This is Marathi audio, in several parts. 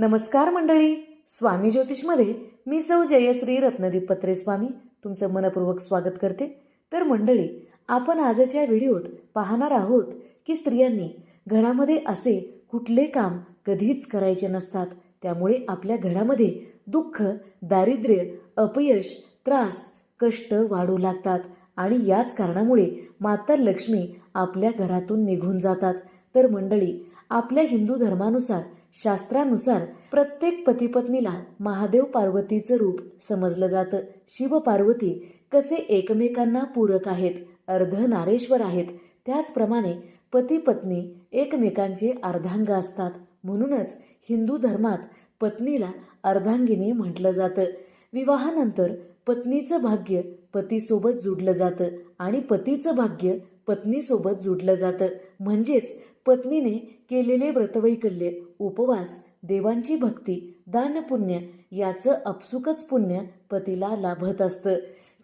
नमस्कार मंडळी स्वामी ज्योतिषमध्ये मी सौ जयश्री रत्नदीप पत्रे स्वामी तुमचं मनपूर्वक स्वागत करते. तर मंडळी आपण आजच्या व्हिडिओत पाहणार आहोत की स्त्रियांनी घरामध्ये असे कुठले काम कधीच करायचे नसतात. त्यामुळे आपल्या घरामध्ये दुःख दारिद्र्य अपयश त्रास कष्ट वाढू लागतात आणि याच कारणामुळे माता लक्ष्मी आपल्या घरातून निघून जातात. तर मंडळी आपल्या हिंदू धर्मानुसार शास्त्रानुसार प्रत्येक पतीपत्नीला महादेव पार्वतीचं रूप समजलं जातं. शिव पार्वती कसे एकमेकांना पूरक आहेत अर्ध नारेश्वर आहेत त्याचप्रमाणे पती पत्नी एकमेकांचे अर्धांग असतात. म्हणूनच हिंदू धर्मात पत्नीला अर्धांगिनी म्हटलं जातं. विवाहानंतर पत्नीचं भाग्य पतीसोबत जुडलं जातं आणि पतीचं भाग्य पत्नीसोबत जुडलं जातं. म्हणजेच पत्नीने केलेले व्रतवैकल्य उपवास देवांची भक्ती दानपुण्य याचं अपसुकच पुण्य पतीला लाभत असतं.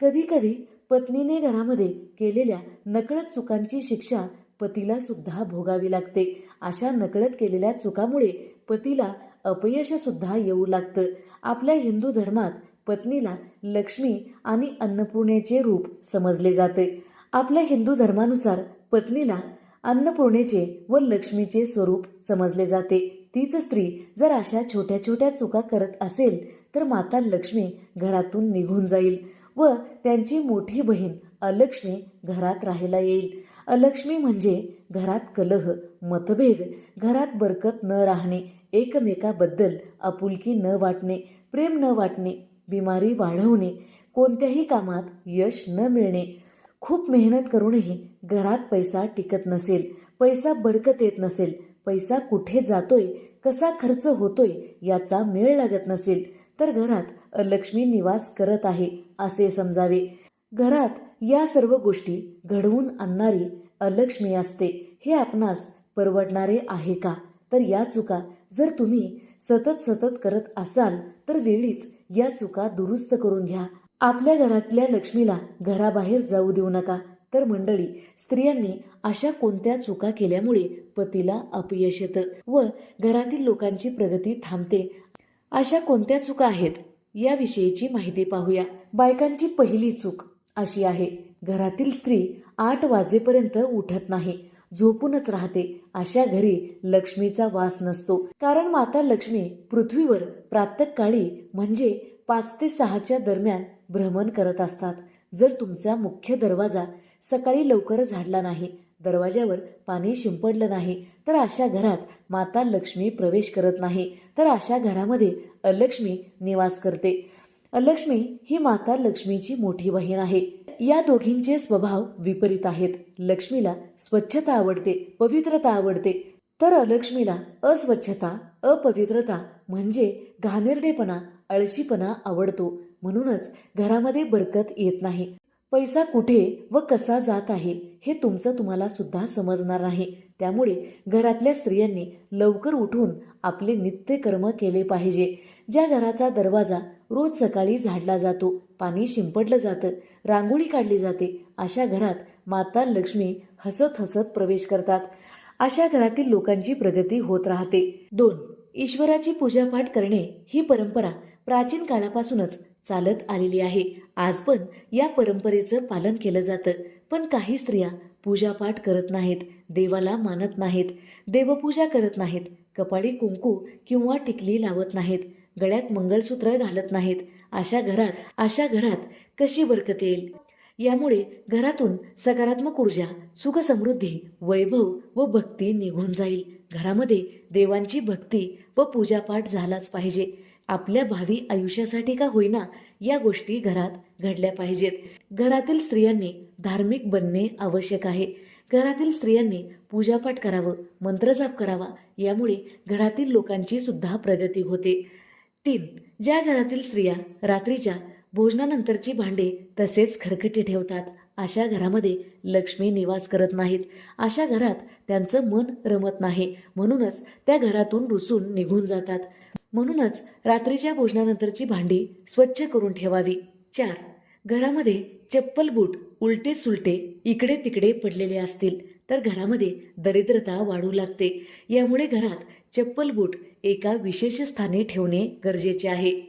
कधीकधी पत्नीने घरामध्ये केलेल्या नकळत चुकांची शिक्षा पतीला सुद्धा भोगावी लागते. अशा नकळत केलेल्या चुकामुळे पतीला अपयश सुद्धा येऊ लागतं. आपल्या हिंदू धर्मात पत्नीला लक्ष्मी आणि अन्नपूर्णेचे रूप समजले जाते. आपल्या हिंदू धर्मानुसार पत्नीला अन्नपूर्णेचे व लक्ष्मीचे स्वरूप समजले जाते. तीच स्त्री जर अशा छोट्या छोट्या चुका करत असेल तर माता लक्ष्मी घरातून निघून जाईल व त्यांची मोठी बहीण अलक्ष्मी घरात राहायला येईल. अलक्ष्मी म्हणजे घरात कलह मतभेद घरात बरकत न राहणे एकमेकाबद्दल आपुलकी न वाटणे प्रेम न वाटणे बिमारी वाढवणे कोणत्याही कामात यश न मिळणे खूप मेहनत करूनही घरात पैसा टिकत नसेल पैसा बरकत येत नसेल पैसा कुठे जातोय कसा खर्च होतोय याचा मेळ लागत नसेल तर घरात अलक्ष्मी निवास करत आहे असे समजावे. घरात या सर्व गोष्टी घडवून आणणारी अलक्ष्मी असते हे आपणास परवडणारे आहे का? तर या चुका जर तुम्ही सतत सतत करत असाल तर वेळीच या चुका दुरुस्त करून घ्या. आपल्या घरातल्या लक्ष्मीला घराबाहेर जाऊ देऊ नका. तर मंडळी स्त्रियांनी अशा कोणत्या चुका केल्यामुळे पतीला अपयश येतं व घरातील लोकांची प्रगती थांबते? अशा कोणत्या चुका आहेत? याविषयीची माहिती पाहूया. बायकांची पहिली चूक अशी आहे. घरातील स्त्री आठ वाजेपर्यंत उठत नाही झोपूनच राहते. अशा घरी लक्ष्मीचा वास नसतो. कारण माता लक्ष्मी पृथ्वीवर प्रातकाळी म्हणजे पाच ते सहाच्या दरम्यान भ्रमण करत असतात. जर तुमचा मुख्य दरवाजा सकाळी लवकर झाडला नाही दरवाज्यावर पाणी शिंपडलं नाही तर अशा घरात माता लक्ष्मी प्रवेश करत नाही तर अशा घरामध्ये अलक्ष्मी निवास करते. अलक्ष्मी ही माता लक्ष्मीची मोठी बहीण आहे. या दोघींचे स्वभाव विपरीत आहेत. लक्ष्मीला स्वच्छता आवडते पवित्रता आवडते. तर अलक्ष्मीला अस्वच्छता अपवित्रता म्हणजे घाणेरडेपणा अळशीपणा आवडतो. म्हणूनच घरामध्ये बरकत येत नाही. पैसा कुठे व कसा जात आहे हे तुमचं तुम्हाला सुद्धा समजणार नाही. त्यामुळे घरातल्या स्त्रियांनी लवकर उठून आपले नित्यकर्म केले पाहिजे. ज्या घराचा दरवाजा रोज सकाळी झाडला जातो पाणी शिंपडलं जातं रांगोळी काढली जाते अशा घरात माता लक्ष्मी हसत हसत प्रवेश करतात. अशा घरातील लोकांची प्रगती होत राहते. दोन ईश्वराची पूजापाठ करणे ही परंपरा प्राचीन काळापासूनच चालत आलेली आहे. आज पण या परंपरेचं पालन केलं जातं. पण काही स्त्रिया पूजापाठ करत नाहीत देवाला मानत नाहीत देवपूजा करत नाहीत कपाळी कुंकू किंवा टिकली लावत नाहीत गळ्यात मंगळसूत्र घालत नाहीत. अशा घरात अशा घरात कशी बरकत येईल? यामुळे घरातून सकारात्मक ऊर्जा सुखसमृद्धी वैभव व भक्ती निघून जाईल. घरामध्ये देवांची भक्ती व पूजापाठ झालाच पाहिजे. आपल्या भावी आयुष्यासाठी का होईना या गोष्टी घरात घडल्या पाहिजेत. घरातील स्त्रियांनी धार्मिक बनणे आवश्यक आहे. घरातील स्त्रियांनी पूजापाठ करावं मंत्रजाप करावा यामुळे घरातील लोकांची सुद्धा प्रगती होते. तीन ज्या घरातील स्त्रिया रात्रीच्या भोजनानंतरची भांडे तसेच खरकटी ठेवतात अशा घरामध्ये लक्ष्मी निवास करत नाहीत. अशा घरात त्यांचं मन रमत नाही म्हणूनच त्या घरातून रुसून निघून जातात. म्हणूनच रात्रीच्या भोजनानंतरची भांडी स्वच्छ करून ठेवावी. चार. घरामध्ये चप्पल बूट उलटे सुलटे इकडे तिकडे पडलेले असतील तर घरामध्ये दरिद्रता वाढू लागते. यामुळे घरात चप्पल बूट एका विशेष स्थानी ठेवणे गरजेचे आहे.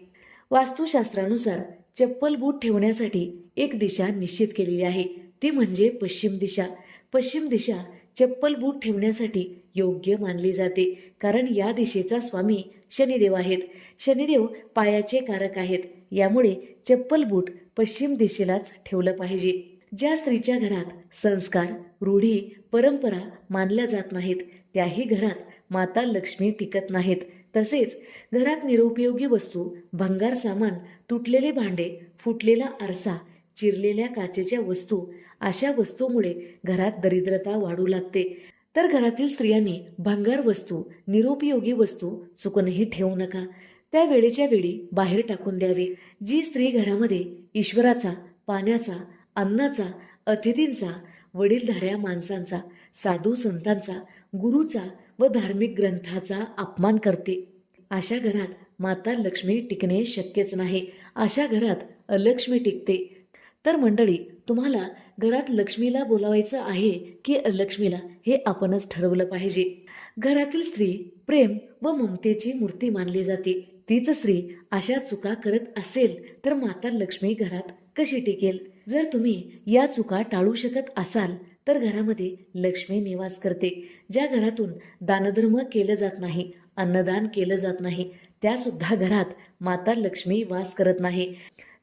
वास्तुशास्त्रानुसार चप्पल बूट ठेवण्यासाठी एक दिशा निश्चित केलेली आहे. ती म्हणजे पश्चिम दिशा. पश्चिम दिशा चप्पल बूट ठेवण्यासाठी योग्य मानली जाते. कारण या दिशेचा स्वामी शनिदेव आहेत. शनिदेव पायाचे कारक आहेत. यामुळे चप्पल बूट पश्चिम दिशेलाच ठेवलं पाहिजे. ज्या स्त्रीच्या घरात संस्कार रूढी परंपरा मानल्या जात नाहीत त्याही घरात माता लक्ष्मी टिकत नाहीत. तसेच घरात निरुपयोगी वस्तू भंगार सामान तुटलेले भांडे फुटलेला आरसा चिरलेल्या काचेच्या वस्तू अशा वस्तूमुळे घरात दरिद्रता वाढू लागते. तर घरातील स्त्रियांनी भंगार वस्तू निरुपयोगी वस्तू चुकूनही ठेवू नका. त्या वेळेच्या वेळी बाहेर टाकून द्यावी. जी स्त्री घरामध्ये ईश्वराचा पाण्याचा अन्नाचा अतिथींचा वडीलधाऱ्या माणसांचा साधू संतांचा गुरुचा व धार्मिक ग्रंथाचा अपमान करते. अशा घरात माता लक्ष्मी टिकणे शक्यच नाही. अशा घरात अलक्ष्मी टिकते. तर मंडळी तुम्हाला घरात लक्ष्मीला बोलावायचं आहे की अलक्ष्मीला हे आपणच ठरवलं पाहिजे. घरातील स्त्री प्रेम व ममतेची मूर्ती मानली जाते. तीच स्त्री अशा चुका करत असेल तर माता लक्ष्मी घरात कशी टिकेल? जर तुम्ही या चुका टाळू शकत असाल तर घरामध्ये लक्ष्मी निवास करते. ज्या घरातून दानधर्म केलं जात नाही अन्नदान केलं जात नाही त्यासुद्धा घरात माता लक्ष्मी वास करत नाही.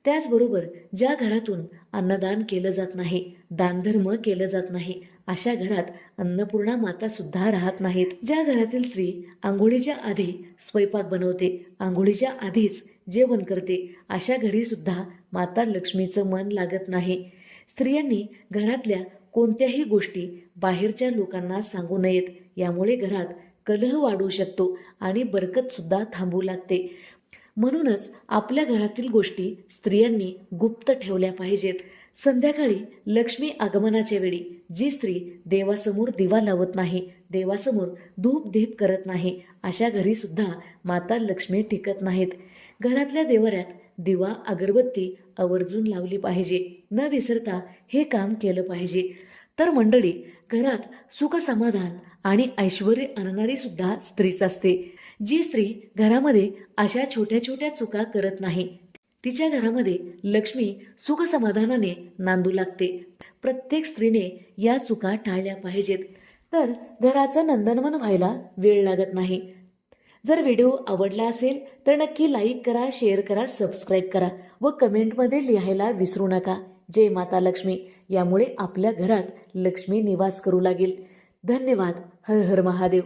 त्याचबरोबर ज्या घरातून अन्नदान केलं जात नाही दानधर्म केलं जात नाही अशा घरात अन्नपूर्णा माता सुद्धा राहत नाहीत. ज्या घरातील स्त्री आंघोळीच्या आधी स्वयंपाक बनवते आंघोळीच्या आधीच जेवण करते अशा घरी सुद्धा माता लक्ष्मीचं मन लागत नाही. स्त्रियांनी घरातल्या कोणत्याही गोष्टी बाहेरच्या लोकांना सांगू नयेत यामुळे घरात कलह वाढू शकतो आणि बरकत सुद्धा थांबू लागते. म्हणूनच आपल्या घरातील गोष्टी स्त्रियांनी गुप्त ठेवल्या पाहिजेत. संध्याकाळी लक्ष्मी आगमनाच्या वेळी जी स्त्री देवासमोर दिवा लावत नाही देवासमोर धूप धीप करत नाही अशा घरी सुद्धा माता लक्ष्मी टिकत नाहीत. घरातल्या देवाऱ्यात दिवा अगरबत्ती आवर्जून लावली पाहिजे. न विसरता हे काम केलं पाहिजे. तर मंडळी घरात सुख समाधान आणि ऐश्वर आणणारी सुद्धा स्त्रीच असते. जी स्त्री घरामध्ये अशा छोट्या छोट्या चुका करत नाही तिच्या घरामध्ये लक्ष्मी सुख समाधानाने नांदू लागते. प्रत्येक स्त्रीने या चुका टाळल्या पाहिजेत. तर घराचं नंदनवन व्हायला वेळ लागत नाही. जर व्हिडिओ आवडला असेल तर नक्की लाईक करा शेअर करा सबस्क्राईब करा व कमेंटमध्ये लिहायला विसरू नका. जय माता लक्ष्मी. यामुळे आपल्या घरात लक्ष्मी निवास करू लागेल. धन्यवाद. हर हर महादेव.